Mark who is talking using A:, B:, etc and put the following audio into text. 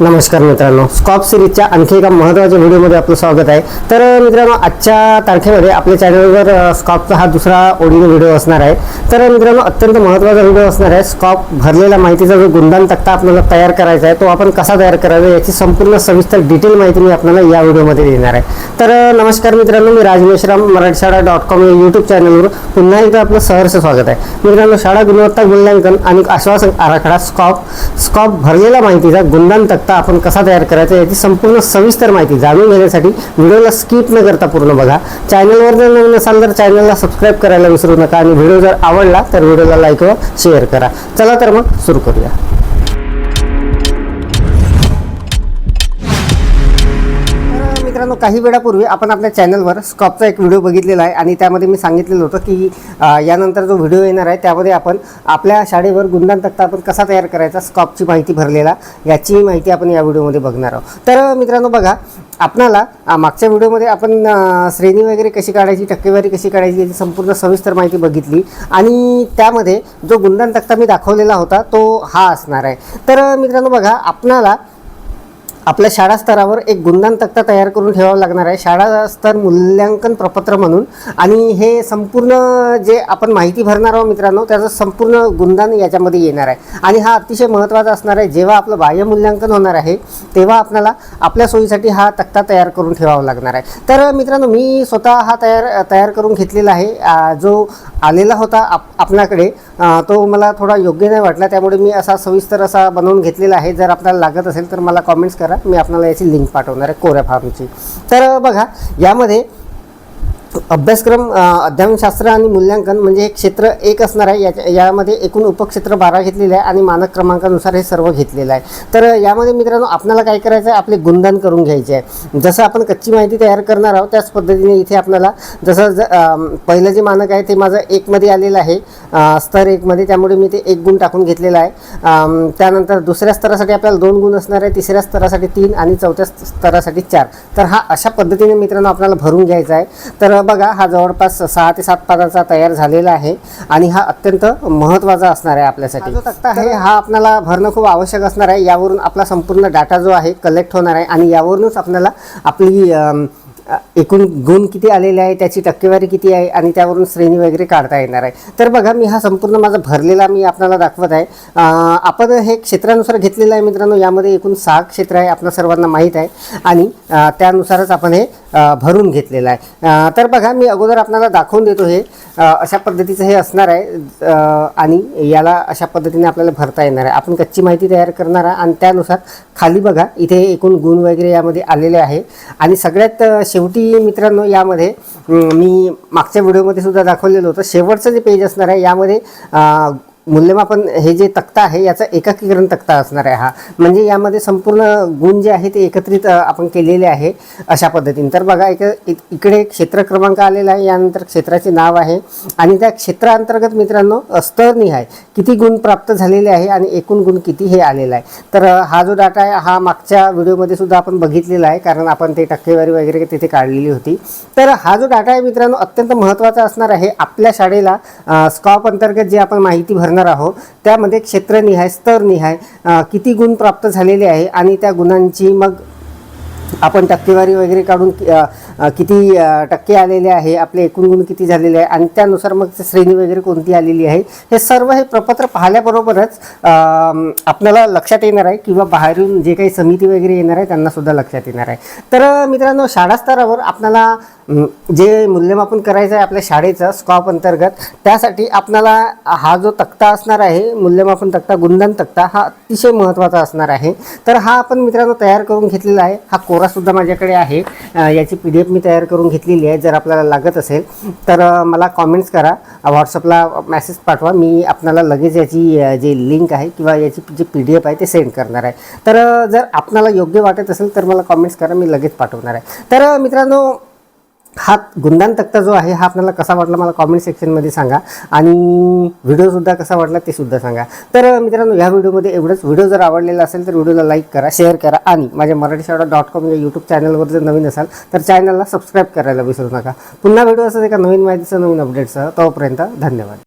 A: नमस्कार मित्रांनो. स्कॉप सिरीजच्या आणखी एका महत्त्वाच्या व्हिडिओमध्ये आपलं स्वागत आहे. तर मित्रांनो आजच्या तारखेमध्ये आपल्या चॅनलवर स्कॉपचा हा दुसरा ओडिओ व्हिडिओ असणार आहे. तर मित्रांनो अत्यंत महत्त्वाचा व्हिडिओ असणार आहे. स्कॉप भरलेल्या माहितीचा जो गुणदान तक्ता आपल्याला तयार करायचा आहे तो आपण कसा तयार करावा याची संपूर्ण सविस्तर डिटेल माहिती मी आपल्याला या व्हिडिओमध्ये देणार आहे. तर नमस्कार मित्रांनो मी राजमेश्राम मराठी शाळा डॉट कॉम या यूट्यूब चॅनलवर पुन्हा एकदा आपलं सहर्ष स्वागत आहे. मित्रांनो शाळा गुणवत्ता मूल्यांकन आणि आश्वासन आराखडा स्कॉप स्कॉप भरलेला माहितीचा गुणदान तक्ता आपण कसा तयार करायचा याची संपूर्ण सविस्तर माहिती जाणून घेण्यासाठी व्हिडिओला स्किप न करता पूर्ण बघा. चॅनलवर जर नवीन असाल तर चॅनलला सबस्क्राईब करायला विसरू नका आणि व्हिडिओ जर आवडला तर व्हिडिओला लाईक व शेअर करा. चला तर मग सुरू करूया. मित्रांनो काही वेळापूर्वी आपण आपल्या चॅनलवर स्कॉपचा एक व्हिडिओ बघितलेला आहे आणि त्यामध्ये मी सांगितलेलं होतं की यानंतर जो व्हिडिओ येणार आहे त्यामध्ये आपण आपल्या शाळेवर गुंडान तक्ता आपण कसा तयार करायचा स्कॉपची माहिती भरलेला याची माहिती आपण या व्हिडिओमध्ये बघणार आहोत. तर मित्रांनो बघा आपणाला मागच्या व्हिडिओमध्ये आपण श्रेणी वगैरे कशी काढायची टक्केवारी कशी काढायची याची संपूर्ण सविस्तर माहिती बघितली आणि त्यामध्ये जो गुंडान तक्ता मी दाखवलेला होता तो हा असणार आहे. तर मित्रांनो बघा आपणाला आपल्या शाळा स्तरावर एक गुणदान तक्ता तयार करून ठेवावा लागणार आहे. शाळा स्तर मूल्यांकन प्रपत्र म्हणून. आणि हे संपूर्ण जे आपण माहिती भरणार आहोत मित्रांनो त्याचं संपूर्ण गुणदान याच्यामध्ये येणार आहे. आणि हा अतिशय महत्त्वाचा असणार आहे. जेव्हा आपलं बाह्य मूल्यांकन होणार आहे तेव्हा आपल्याला आपल्या सोयीसाठी हा तक्ता तयार करून ठेवावा लागणार आहे. तर मित्रांनो मी स्वतः हा तयार तयार करून घेतलेला आहे. जो आलेला होता आप आपणाकडे तो मला थोडा योग्य नाही वाटला त्यामुळे मी असा सविस्तर असा बनवून घेतलेला आहे. जर आपल्याला लागत असेल तर मला कॉमेंट्स करा. मी आपल्याला याची लिंक पाठवणार आहे कोऱ्या फार्मची तर बघा यामध्ये अभ्यासक्रम अ, अध्यापनशास्त्र आणि मूल्यांकन म्हणजे हे क्षेत्र एक असणार आहे. याच्या यामध्ये एकूण उपक्षेत्र बारा घेतलेलं आहे आणि मानक क्रमांकानुसार हे सर्व घेतलेलं आहे. तर यामध्ये मित्रांनो आपल्याला काय करायचं आहे? आपले गुणदान करून घ्यायचे आहे. जसं आपण कच्ची माहिती तयार करणार आहोत त्याच पद्धतीने इथे आपल्याला जसं ज पहिलं जे मानक आहे ते माझं एकमध्ये आलेलं आहे. स्तर एकमध्ये त्यामुळे मी ते एक गुण टाकून घेतलेला आहे. त्यानंतर दुसऱ्या स्तरासाठी आपल्याला दोन गुण असणार आहे. तिसऱ्या स्तरासाठी तीन आणि चौथ्या स्तरासाठी चार. तर हा अशा पद्धतीने मित्रांनो आपल्याला भरून घ्यायचा आहे. तर बघा हा जवळपास सहा ते सात पानाचा तयार झालेला आहे आणि हा अत्यंत महत्त्वाचा असणार आहे आपल्यासाठी. जो तक्ता आहे. हा आपल्याला भरणं खूप आवश्यक असणार आहे. यावरून आपला संपूर्ण डाटा जो आहे कलेक्ट होणार आहे आणि यावरूनच आपल्याला आपली एकूण गुण किती आलेले आहे त्याची टक्केवारी किती आहे आणि त्यावरून श्रेणी वगैरे काढता येणार आहे. तर बघा मी हा संपूर्ण माझा भरलेला मी आपल्याला दाखवत आहे. आपण हे क्षेत्रानुसार घेतलेलं आहे मित्रांनो यामध्ये एकूण सहा क्षेत्र आहे आपल्या सर्वांना माहीत आहे. आणि त्यानुसारच आपण हे भरून घेतलेलं आहे. तर बघा मी अगोदर आपल्याला दाखवून देतो हे. अशा पद्धतीचं हे असणार आहे. आणि याला अशा पद्धतीने आपल्याला भरता येणार आहे. आपण कच्ची माहिती तयार करणार आहे. आणि त्यानुसार खाली बघा इथे एकूण गुण वगैरे यामध्ये आलेले आहे. आणि सगळ्यात शेवटी मित्रांनो यामध्ये मी मागच्या व्हिडिओमध्ये सुद्धा दाखवलेलं होतं. शेवटचं जे पेज असणार आहे यामध्ये मूल्यमापन हे जे तक्ता आहे याचा एकाकीकरण तक्ता असणार आहे हा. म्हणजे यामध्ये संपूर्ण गुण जे आहे ते एकत्रित आपण केलेले आहे अशा पद्धतीने. तर बघा एक इकडे क्षेत्र क्रमांक आलेला आहे यानंतर क्षेत्राचे नाव आहे आणि त्या क्षेत्रांतर्गत मित्रांनो स्तरनिहाय किती गुण प्राप्त झालेले आहे आणि एकूण गुण किती हे आलेला आहे. तर हा जो डाटा आहे हा मागच्या व्हिडिओमध्ये सुद्धा आपण बघितलेला आहे कारण आपण ते टक्केवारी वगैरे तिथे काढलेली होती. तर हा जो डाटा आहे मित्रांनो अत्यंत महत्त्वाचा असणार आहे आपल्या शाळेला स्कॉप अंतर्गत जे आपण माहिती करणार आहोत. त्यामध्ये क्षेत्रनिहाय स्तरनिहाय किती गुण प्राप्त झालेले आहे आणि त्या गुणांची मग आपण टक्केवारी वगैरे काढून किती टक्के आलेले आहे आपले एकूण गुण किती झालेले आहे आणि त्यानुसार मग श्रेणी वगैरे कोणती आलेली आहे हे सर्व हे प्रपत्र पाहिल्याबरोबरच आपल्याला लक्षात येणार आहे किंवा बाहेरून जे काही समिती वगैरे येणार आहे त्यांना सुद्धा लक्षात येणार आहे. तर मित्रांनो शाळा स्तरावर आपल्याला जे मूल्यमापन करायचं आहे आपल्या शाळेचं स्कॉप अंतर्गत त्यासाठी आपल्याला हा जो तक्ता असणार आहे मूल्यमापन तक्ता गुणदान तक्ता हा अतिशय महत्त्वाचा असणार आहे. तर हा आपण मित्रांनो तयार करून घेतलेला आहे. हा कोरासुद्धा माझ्याकडे आहे. याची पी डी एफ मी तयार करून घेतलेली आहे जर आपल्याला लागत असेल तर मला कॉमेंट्स करा. व्हॉट्सअपला मेसेज पाठवा. मी आपल्याला लगेच याची जी जे लिंक आहे किंवा याची जी पी डी एफ आहे ते सेंड करणार आहे. तर जर आपणाला योग्य वाटत असेल तर मला कॉमेंट्स करा. मी लगेच पाठवणार आहे. तर मित्रांनो हा गुणदान तक्ता जो आहे हा आपल्याला कसा वाटला मला कॉमेंट सेक्शनमध्ये सांगा. आणि व्हिडिओसुद्धा कसा वाटला ते सुद्धा सांगा. तर मित्रांनो ह्या व्हिडिओमध्ये एवढंच. व्हिडिओ जर आवडलेला असेल तर व्हिडिओला लाईक करा शेअर करा आणि माझ्या मराठी शाळा डॉट कॉम या यूट्यूब चॅनलवर जर नवीन असाल तर चॅनलला सबस्क्राईब करायला विसरू नका. पुन्हा व्हिडिओ असं एका नवीन माहितीचं नवीन अपडेटसह तोपर्यंत धन्यवाद.